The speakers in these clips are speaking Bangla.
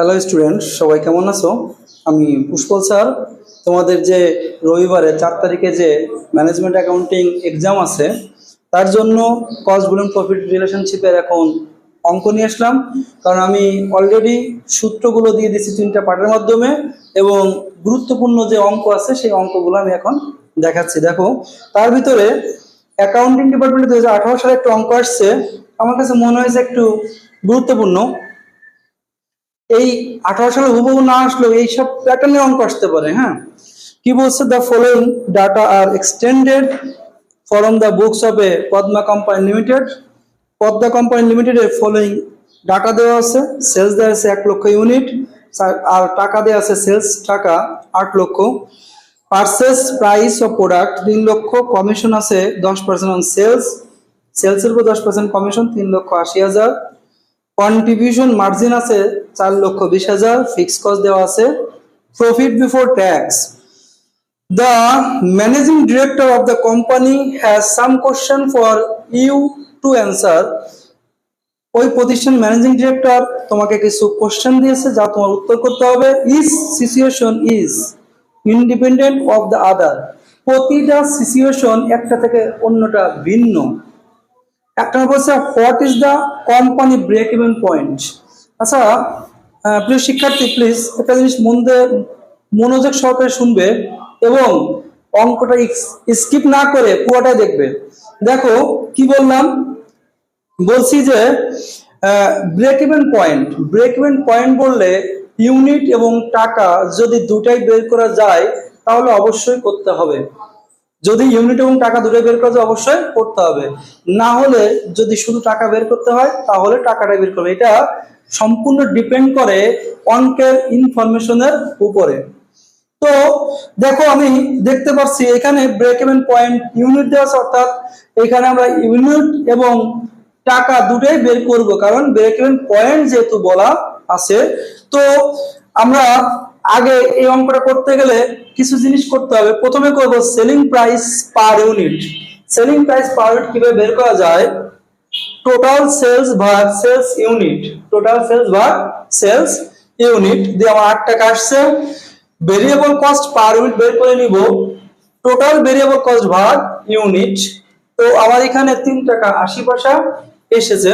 হ্যালো স্টুডেন্ট সবাই কেমন আছো? আমি পুষ্পল স্যার। তোমাদের যে রবিবারে চার তারিখে যে ম্যানেজমেন্ট অ্যাকাউন্টিং এক্সাম আছে, তার জন্য কস্ট ভলিউম প্রফিট রিলেশনশিপের এখন অঙ্ক নিয়ে আসলাম। কারণ আমি অলরেডি সূত্রগুলো দিয়ে দিয়েছি তিনটা পার্টের মাধ্যমে এবং গুরুত্বপূর্ণ যে অঙ্ক আছে, সেই অঙ্কগুলো আমি এখন দেখাচ্ছি। দেখো, তার ভিতরে অ্যাকাউন্টিং ডিপার্টমেন্টে দু হাজার আঠারো সালে একটা অঙ্ক আসছে। আমার কাছে মনে হয়েছে একটু গুরুত্বপূর্ণ। এই আঠারো সালে হুবহু না আসলেও এইসব প্যাটার্নে অঙ্ক আসতে পারে হ্যাঁ? কি বলছে? The following data are extended from the books of a Padma company limited Padma company লিমিটেডের ফলোইং ডাটা দেওয়া আছে সেলস দেওয়া আছে এক লক্ষ ইউনিট আর টাকা দেওয়া আছে সেলস টাকা আট লক্ষ। পার্সেস প্রাইস অফ প্রোডাক্ট তিন লক্ষ কমিশন আছে দশ পার্সেন্ট অন সেলস সেলসের উপর দশ পার্সেন্ট কমিশন তিন লক্ষ আশি হাজার। কন্ট্রিবিউশন মার্জিন আছে চার লক্ষ বিশ হাজার ফিক্স কস্ট দেওয়া আছে profit before tax the managing director of the company has some question for you to answer ওই প্রতিষ্ঠান ম্যানেজিং ডিরেক্টর তোমাকে কিছু কোশ্চেন দিয়েছে যা তোমার উত্তর করতে হবে। Is situation is independent of the other প্রতিটা সিচুয়েশন একটা থেকে অন্যটা ভিন্ন। একটা বলছে what is the company break even point আচ্ছা প্লিজ শিক্ষার্থী প্লিজ একটা জিনিস মন মনোযোগ সহকারে শুনবে এবং অঙ্কটা স্কিপ না করে পুরোটাই দেখবে। দেখো, কি বললাম? বলছি যে break even point break even point বললে ইউনিট এবং টাকা যদি দুটাই বের করা যায়, তাহলে অবশ্যই করতে হবে। যদি ইউনিট এবং টাকা দুটোই বের করা যায়, অবশ্যই করতে হবে। না হলে যদি শুধু টাকা বের করতে হয়, তাহলে টাকাটা বের করবে। এটা সম্পূর্ণ ডিপেন্ড করে অঙ্কের ইনফরমেশনের উপরে। তো দেখো, আমি দেখতে পাচ্ছি এখানে ব্রেক ইভেন পয়েন্ট ইউনিট দেওয়া আছে, অর্থাৎ এখানে আমরা ইউনিট এবং টাকা দুটোই বের করব, কারণ ব্রেক ইভেন পয়েন্ট যেহেতু বলা আছে, তো আমরা আগে এই অঙ্কটা করতে গেলে কিছু জিনিস করতে হবে। প্রথমে করব selling price per unit selling price per unit কীভাবে বের করা যায়? টোটাল সেলস ভাগ সেলস ইউনিট টোটাল সেলস ভাগ সেলস ইউনিট দিয়ে আমার আট টাকা আসছে। ভেরিয়েবল কস্ট পার ইউনিট বের করে নিব। টোটাল ভেরিয়েবল কস্ট ভাগ ইউনিট তো আমার এখানে তিন টাকা আশি পয়সা এসেছে।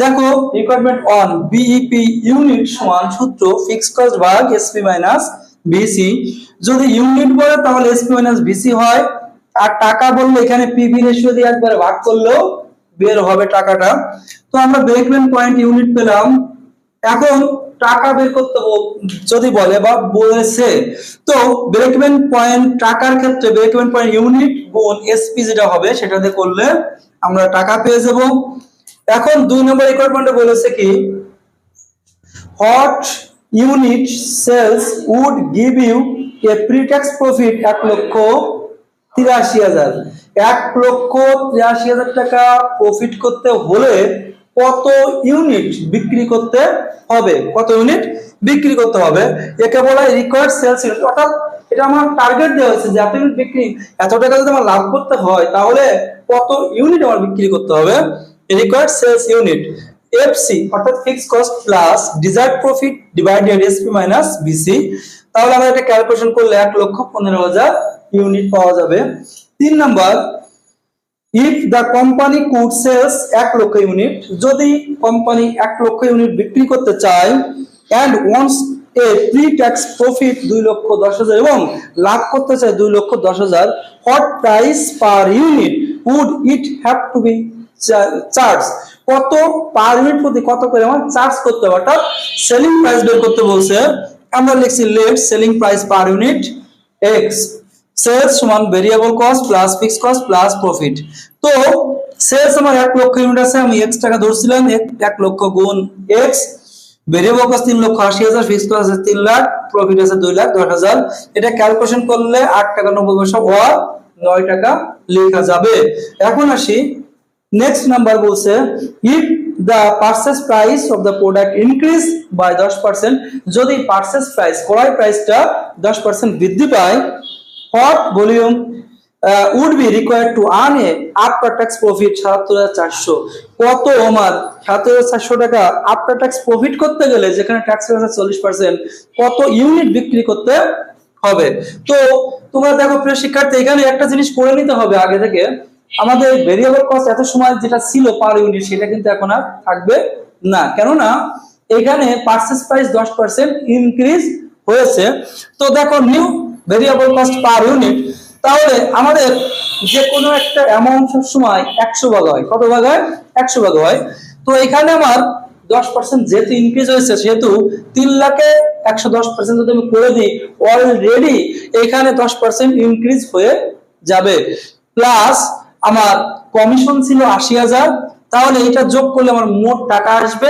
দেখো রিকোয়ারমেন্ট অন বিইপি ইউনিট সমান সূত্র ফিক্সড কস্ট ভাগ এসপি মাইনাস বিসি যদি ইউনিট বলে, তাহলে এসপি মাইনাস বিসি হয়। আর টাকা বললে এখানে পিভি রেশিও দিয়ে একবার ভাগ করলেও বের হবে টাকাটা। তো আমরা ব্রেকমেন্ট পয়েন্ট ইউনিট পেলাম। এখন টাকা বের করতে যদি বলে বা বলেছে, তো ব্রেকমেন্ট পয়েন্ট টাকার ক্ষেত্রে ব্রেকমেন্ট পয়েন্ট ইউনিট গুণ এসপি যেটা হবে, সেটাতে করলে আমরা টাকা পেয়ে যাব। এখন দুই নম্বর রিকোয়ারমেন্টে বলেছে কি? What unit sales would give you a pretax profit এক লক্ষ তিরাশি হাজার। এক লক্ষ তিরাশি হাজার টাকা প্রফিট করতে হলে কত ইউনিট বিক্রি করতে হবে? কত ইউনিট বিক্রি করতে হবে? একে বলা হয় রিকোয়ার্ড সেলস ইউনিট অর্থাৎ এটা আমার টার্গেট দেওয়া হয়েছে যে এত ইউনিট বিক্রি, এত টাকা যদি আমার লাভ করতে হয়, তাহলে কত ইউনিট আমার বিক্রি করতে হবে? রিকোয়ার্ড সেলস ইউনিট এফসি অর্থাৎ fix cost plus desired profit divided SP minus BC তাহলে আমরা এটা ক্যালকুলেশন করলে এক লক্ষ পনেরো হাজার ইউনিট পাওয়া যাবে। তিন number if the company could sales এক লক্ষ ইউনিট যদি কোম্পানি এক লক্ষ ইউনিট বিক্রি করতে চায় and wants a pretax profit দুই লক্ষ দশ হাজার এবং লাভ করতে চায় দুই লক্ষ দশ হাজার price per unit would it have to be charge কত পার ইউনিট প্রতি কত করে আমার চার্জ করতে হবে? অর্থাৎ সেলিং প্রাইস বের করতে বলছে। আমরা লিখছি let selling price per unit x sales সমান variable cost plus fix cost plus profit তো সেলস আমার এক লক্ষ ইউনিট আছে, আমি এক্স টাকা ধরছিলাম, এক- লক্ষ গুণ এক্স ভেরিয়েবল কস্ট তিন লক্ষ আশি হাজার ফিক্স কস্ট আছে তিন লাখ প্রফিট আছে দুই লাখ দশ হাজার। এটা ক্যালকুলেশন করলে আট টাকা নব্বই পয়সা ও নয় টাকা লেখা যাবে। এখন আসি নেক্সট নাম্বার বলছে if the purchase price of the product increase by দশ পার্সেন্ট যদি পার্সেস প্রাইস ক্রয় প্রাইসটা দশ পার্সেন্ট বৃদ্ধি পায় what volume would be required to earn a after tax profit সাতাত্তর হাজার চারশো? কত আমার? সাতাত্তর হাজার চারশো টাকা আফটার ট্যাক্স প্রফিট করতে গেলে যেখানে ট্যাক্স আছে চল্লিশ পার্সেন্ট কত ইউনিট বিক্রি করতে হবে? তো তোমরা দেখো প্রিয় শিক্ষার্থী, এখানে একটা জিনিস করে নিতে হবে আগে থেকে। আমাদের ভেরিয়েবল কস্ট এত সময় যেটা ছিল পার ইউনিট সেটা কিন্তু এখন আর থাকবে না। কেননা এখানে পার্সেস প্রাইস দশ পার্সেন্ট ইনক্রিজ হয়েছে। তো দেখো new variable cost per unit তাহলে আমাদের যে কোনো একটা অ্যামাউন্ট সময় একশো ভাগ হয়। কত ভাগ হয়? একশো ভাগ হয়। তো এখানে আমার দশ পার্সেন্ট যেহেতু ইনক্রিজ হয়েছে, সেহেতু তিন লাখে একশো দশ পার্সেন্ট যদি আমি করে দিই অলরেডি এখানে দশ পার্সেন্ট ইনক্রিজ হয়ে যাবে। প্লাস আমার কমিশন ছিল আশি হাজার, তাহলে এটা যোগ করলে আমার মোট টাকা আসবে,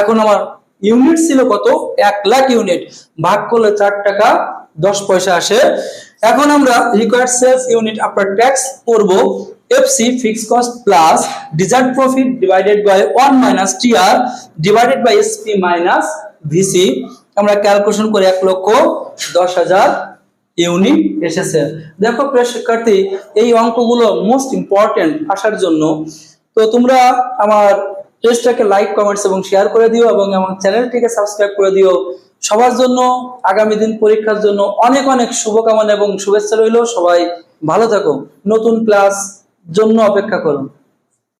এখন আমার ইউনিট ছিল কত? এক লাখ ইউনিট ভাগ করলে চার টাকা, দশ পয়সা আসে। এখন আমরা required sales unit after tax করব FC fix cost plus desired profit divided by one minus TR divided by SP minus VC আমরা ক্যালকুলেশন করে এক লক্ষ দশ হাজার ইউনিট এসেছে। দেখো প্রিয় শিক্ষার্থী, এই অঙ্কগুলো মোস্ট ইম্পর্টেন্ট আসার জন্য। তো তোমরা আমার পেজটাকে লাইক কমেন্টস এবং শেয়ার করে দিও এবং আমার চ্যানেলটিকে সাবস্ক্রাইব করে দিও। সবার জন্য, আগামী দিন পরীক্ষার জন্য অনেক অনেক শুভকামনা এবং শুভেচ্ছা রইল। সবাই ভালো থাকো। নতুন ক্লাস জন্য অপেক্ষা করো।